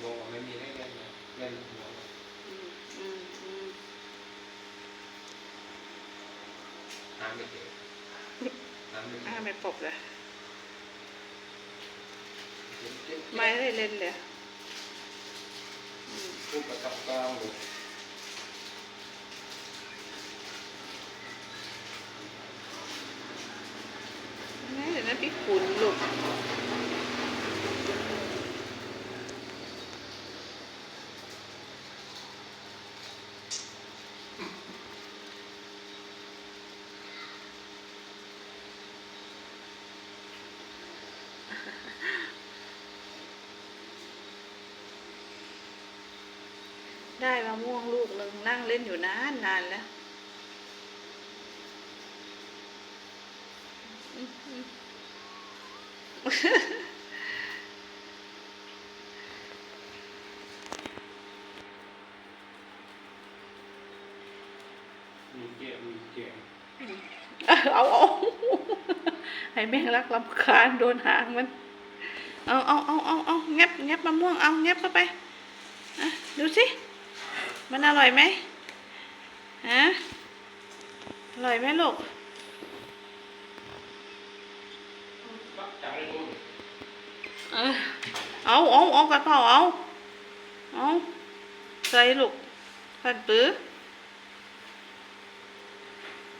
โมงไม่มีให้เล่นเลยเล่นหัวน้ำไม่เจอน้ำไม่เจอ่าอไม่ปบเลย ไม่ได้เล่นเลยอืมพูดกับกับกลางหรือนี่เดี๋ยวนะพี่ขุนลูก ได้มะม่วงลูกหนึ่งนั่งเล่นอยู่นานนานแล้วอืมอืมมีเจ็บมีเจ็บเอาเอาให้แม่งรักลำคาญโดนหางมัน เอาเอาเอาเอาเอาแงบแงบมะม่วงเอาแงบเข้าไปอะดูสิ มันอร่อยไหมฮะอร่อยไหมลูกจับเลยคุณเออเอาเอาเอากระเพราเอาเอาใส่ลูกพันปื้อ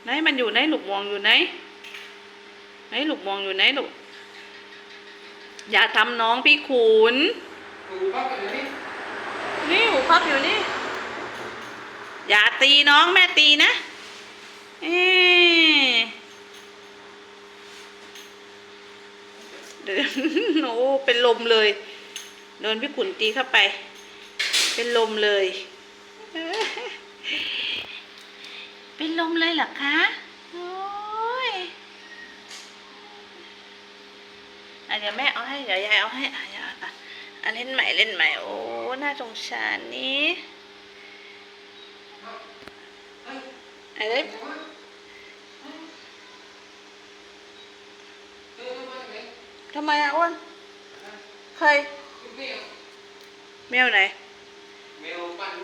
ไหนมันอยู่ไหนลูกมองอยู่ไหนไหนลูกมองอยู่ไหนลูกอย่าทำน้องพี่ขุนดูพักกันเลยนี่นี่หูพับอยู่นี่ อย่าตีน้องแม่ตีนะเดี๋ยวโอ้เป็นลมเลย โดนพี่ขุนตีเข้าไป เป็นลมเลย เป็นลมเลยเหรอคะโอ้ยอะเดี๋ยวแม่เอาให้ เดี๋ยวยายเอาให้อะเอะอะเล่นใหม่เล่นใหม่ โอ้ น่าสงสารนี่ Evet. Thằng mày ạ Quân Khơi. Mèo này. Mèo bạn